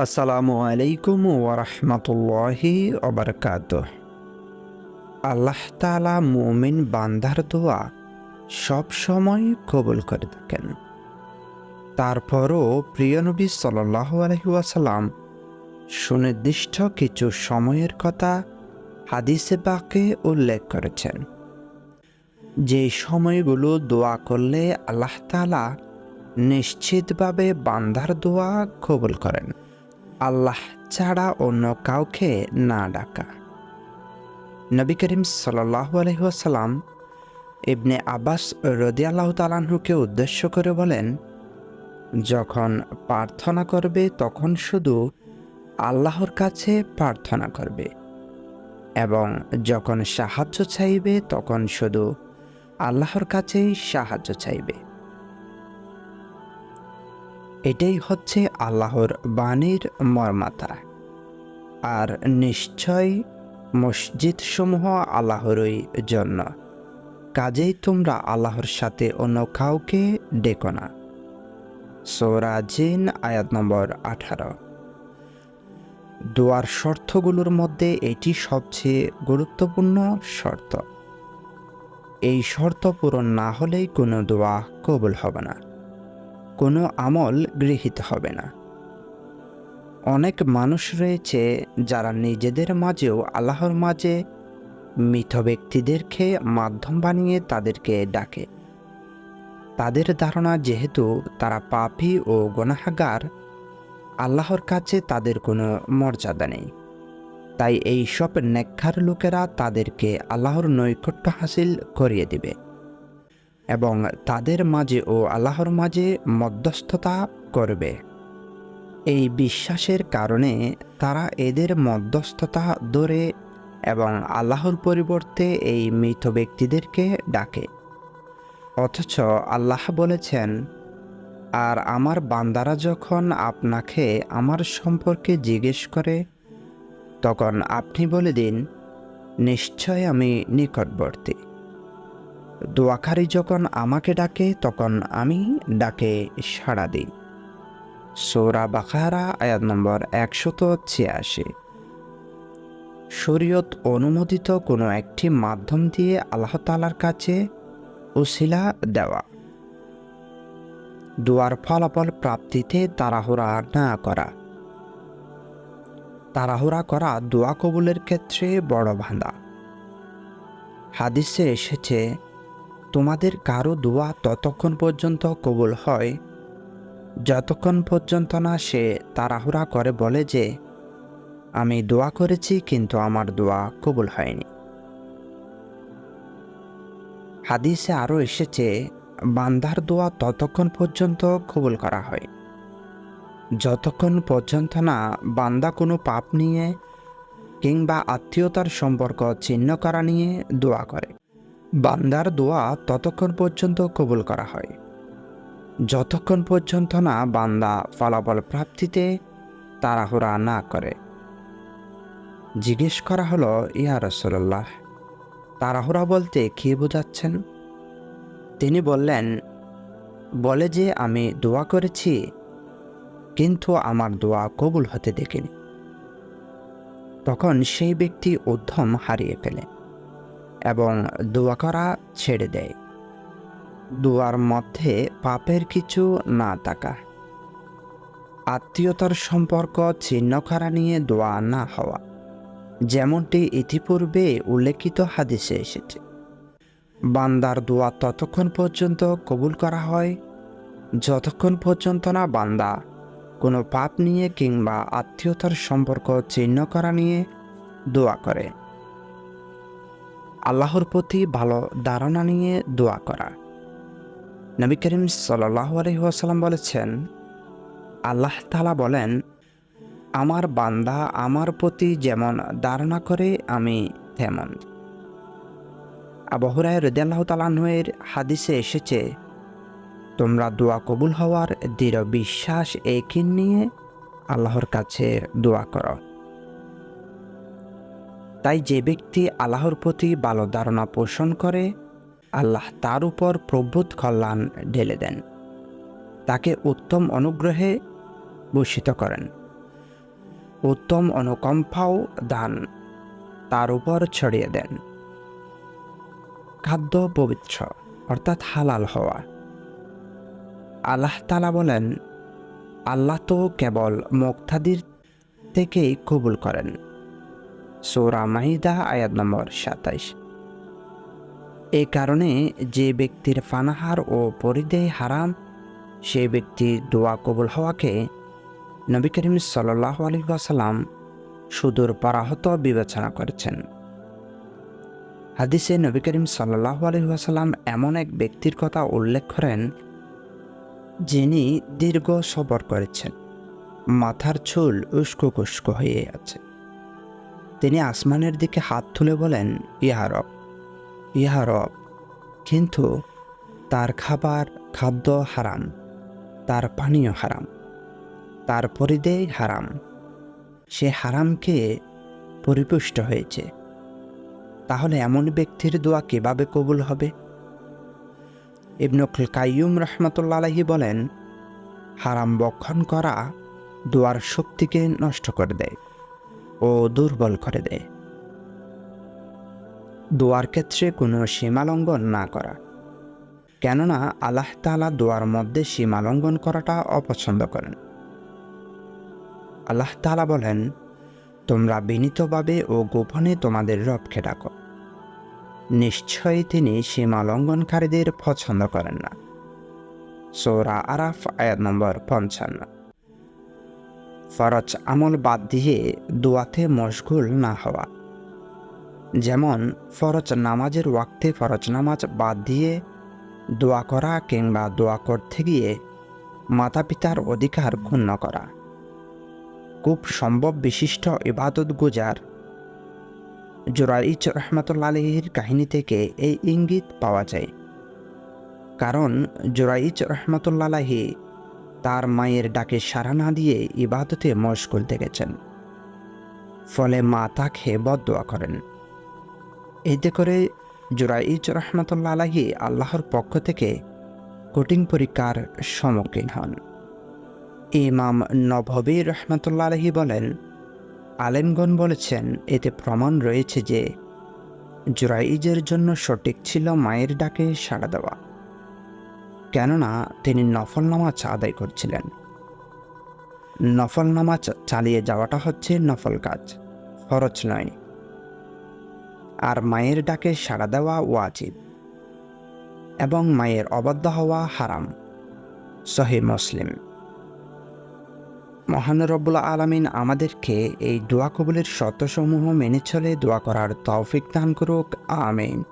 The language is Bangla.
আসসালামু আলাইকুম ওরহমতুল্লাহি ওবরকাত আল্লাহ তালা মুমিন বান্দার দোয়া সব সময় কবুল করে থাকেন। তারপরও প্রিয় নবী সাল্লাহ আলহিউসালাম সুনির্দিষ্ট কিছু সময়ের কথা হাদিসে পাকে উল্লেখ করেছেন। যে সময়গুলো দোয়া করলে আল্লাহ তালা নিশ্চিতভাবে বান্দার দোয়া কবুল করেন। আল্লাহ ছাড়া অন্য কাউকে না ডাকা। নবী করিম সাল্লাহ আলহিহাসাল্লাম ইবনে আব্বাস রদিয়াল্লাহ তালাহুকে উদ্দেশ্য করে বলেন, যখন প্রার্থনা করবে তখন শুধু আল্লাহর কাছে প্রার্থনা করবে এবং যখন সাহায্য চাইবে তখন শুধু আল্লাহর কাছেই সাহায্য চাইবে। এটাই হচ্ছে আল্লাহর বাণীর মর্মাতা আর নিশ্চয় মসজিদসমূহ আল্লাহরই জন্য। কাজেই তোমরা আল্লাহর সাথে অন্য কাউকে ডেকো না। সৌরা জিন, আয়াত নম্বর আঠারো। দোয়ার শর্তগুলোর মধ্যে এটি সবচেয়ে গুরুত্বপূর্ণ শর্ত। এই শর্ত পূরণ না হলেই কোনো দোয়া কবুল হবে না। কোনো আমল গৃহীত হবে না। অনেক মানুষ রয়েছে যারা নিজেদের মাঝেও আল্লাহর মাঝে মৃত ব্যক্তিদেরকে মাধ্যম বানিয়ে তাদেরকে ডাকে। তাদের ধারণা যেহেতু তারা পাপি ও গণাহাগার আল্লাহর কাছে তাদের কোনো মর্যাদা নেই। তাই এই সব নেক্ষার লোকেরা তাদেরকে আল্লাহর নৈকট্য হাসিল করিয়ে দিবে। এবং তাদের মাঝে ও আল্লাহর মাঝে মধ্যস্থতা করবে। এই বিশ্বাসের কারণে তারা এদের মধ্যস্থতা ধরে এবং আল্লাহর পরিবর্তে এই মৃত ব্যক্তিদেরকে ডাকে। অথচ আল্লাহ বলেছেন, আর আমার বান্দারা যখন আপনাকে আমার সম্পর্কে জিজ্ঞেস করে, তখন আপনি বলে দিন, নিশ্চয় আমি নিকটবর্তী। দোয়াখারি যখন আমাকে ডাকে, তখন আমি ডাকে সাড়া দিই। সৌরা বাখারা আয়াত নম্বর একশত ছিয়াশি। শরীয়ত অনুমোদিত কোনো একটি মাধ্যম দিয়ে আল্লাহ তালার কাছে উশিলা দেওয়া। দোয়ার ফলাফল প্রাপ্তিতে তাড়াহুড়া না করা। তাড়াহুড়া করা দোয়া কবুলের ক্ষেত্রে বড় বাঁধা। হাদিসে এসেছে তোমাদের কারও দোয়া ততক্ষণ পর্যন্ত কবুল হয়। যতক্ষণ পর্যন্ত না সে তাড়াহুড়া করে বলে যে, আমি দোয়া করেছি, কিন্তু আমার দোয়া কবুল হয়নি। হাদিসে আরও এসেছে, বান্দার দোয়া ততক্ষণ পর্যন্ত কবুল করা হয়। যতক্ষণ পর্যন্ত না বান্দা কোনো পাপ নিয়ে কিংবা আত্মীয়তার সম্পর্ক ছিন্ন করা নিয়ে দোয়া করে। বান্দার দোয়া ততক্ষণ পর্যন্ত কবুল করা হয়। যতক্ষণ পর্যন্ত না বান্দা ফলাফল প্রাপ্তিতে তাড়াহুড়া না করে। জিজ্ঞেস করা হলো, ইয়া রসল্লাহ তাড়াহুড়া বলতে কী বোঝাচ্ছেন? তিনি বললেন, বলে যে আমি দোয়া করেছি, কিন্তু আমার দোয়া কবুল হতে দেখিনি। তখন সেই ব্যক্তি উদ্যম হারিয়ে ফেলে। এবং দোয়া করা ছেড়ে দেয়। দোয়ার মধ্যে পাপের কিছু না থাকা। আত্মীয়তার সম্পর্ক ছিন্ন করা নিয়ে দোয়া না হওয়া, যেমনটি ইতিপূর্বে উল্লেখিত হাদিসে এসেছে। বান্দার দোয়া ততক্ষণ পর্যন্ত কবুল করা হয়, যতক্ষণ পর্যন্ত না বান্দা কোনো পাপ নিয়ে কিংবা আত্মীয়তার সম্পর্ক ছিন্ন করা নিয়ে দোয়া করে। আল্লাহর প্রতি ভালো ধারণা নিয়ে দোয়া করা। নবী করিম সাল্লাহ আলহিহাসাল্লাম বলেছেন, আল্লাহ তালা বলেন, আমার বান্দা আমার প্রতি যেমন ধারণা করে, আমি তেমন। আবহরায় রদিয়াল্লাহ তালাহের হাদিসে এসেছে, তোমরা দোয়া কবুল হওয়ার দৃঢ় বিশ্বাস একিন নিয়ে? আল্লাহর কাছে দোয়া করো। তাই যে ব্যক্তি আল্লাহর প্রতি ভালো ধারণা পোষণ করে, আল্লাহ তার উপর প্রভুত কল্যাণ ঢেলে দেন। তাকে উত্তম অনুগ্রহে ভূষিত করেন। উত্তম অনুকম্পাও দান তার উপর ছড়িয়ে দেন। খাদ্য পবিত্র, অর্থাৎ হালাল হওয়া। আল্লাহ তালা বলেন, আল্লাহ তো কেবল মুক্তাদির থেকেই কবুল করেন। সৌরা মাহিদা আয়াত নম্বর সাতাইশ। এই কারণে যে ব্যক্তির ফানাহার ও পরিদেয় হারাম, সে ব্যক্তির দোয়া কবুল হওয়াকে নবী করিম সাল্লাহ আলী সুদূর পরাহত বিবেচনা করেছেন। হাদিসে নবী করিম সাল্লাহ আলী এমন এক ব্যক্তির কথা উল্লেখ করেন, যিনি দীর্ঘ সবর করেছেন, মাথার চুল উস্কো কুস্কো হয়ে আছে। তিনি আসমানের দিকে হাত তুলে বলেন ইহারব ইহারব কিন্তু তার খাবার খাদ্য হারাম, তার পানীয় হারাম, তার পরিদেয় হারাম। সে হারামকে পরিপুষ্ট হয়েছে। তাহলে এমন ব্যক্তির দোয়া কীভাবে কবুল হবে? ইবনুল কাইয়ুম রহমতুল্লা আলহি বলেন, হারাম বক্ষণ করা দোয়ার শক্তিকে নষ্ট করে দেয়। ও দুর্বল করে দেয় দোয়ার ক্ষেত্রে কোনো সীমালঙ্ঘন না করা। কেননা আল্লাহ তালা দোয়ার মধ্যে সীমালঙ্ঘন করাটা অপছন্দ করেন। আল্লাহ তালা বলেন, তোমরা বিনীতভাবে ও গোপনে তোমাদের রবকে ডাকো। নিশ্চয়ই তিনি সীমা লঙ্ঘনকারীদের পছন্দ করেন না। সৌরা আরাফ, আয়াত নম্বর পঞ্চান্ন। ফরজ আমল বাদ দিয়ে দোয়াতে মশগুল না হওয়া। যেমন, ফরজ নামাজের ওয়াক্তে ফরজ নামাজ বাদ দিয়ে দোয়া করা কিংবা দোয়া করতে গিয়ে মাতা পিতার অধিকার ক্ষুণ্ণ করা। খুব সম্ভব বিশিষ্ট ইবাদত গুজার। জোরাইচ রহমতুল্লা আলহির কাহিনী থেকে এই ইঙ্গিত পাওয়া যায়। কারণ, জোরাইচ রহমতুল্লা আলহি তার মায়ের ডাকে সাড়া না দিয়ে ইবাদতে মশগুল দেখেছেন ফলে মা তাকে বদোয়া করেন। এতে করে জোরাইচ রহমতুল্লা আলহি আল্লাহর পক্ষ থেকে কঠিন পরীক্ষার সম্মুখীন হন। ইমাম নভবী রহমতুল্লা আলহি বলেন, আলেমগণ বলেছেন, এতে প্রমাণ রয়েছে যে জুরাইজের জন্য সঠিক ছিল মায়ের ডাকে সাড়া দেওয়া। কেননা তিনি নফল নামাজ আদায় করছিলেন। নফল নামাজ চালিয়ে যাওয়াটা হচ্ছে নফল কাজ, ফরজ নয়। আর মায়ের ডাকে সাড়া দেওয়া ওয়াজিব এবং মায়ের অবাধ্য হওয়া হারাম, সহি মুসলিম। মহান রব্বুল আলমিন আমাদেরকে এই দোয়া কবুলের শর্তসমূহ মেনে চলে দোয়া করার তৌফিক দান করুক, আমিন।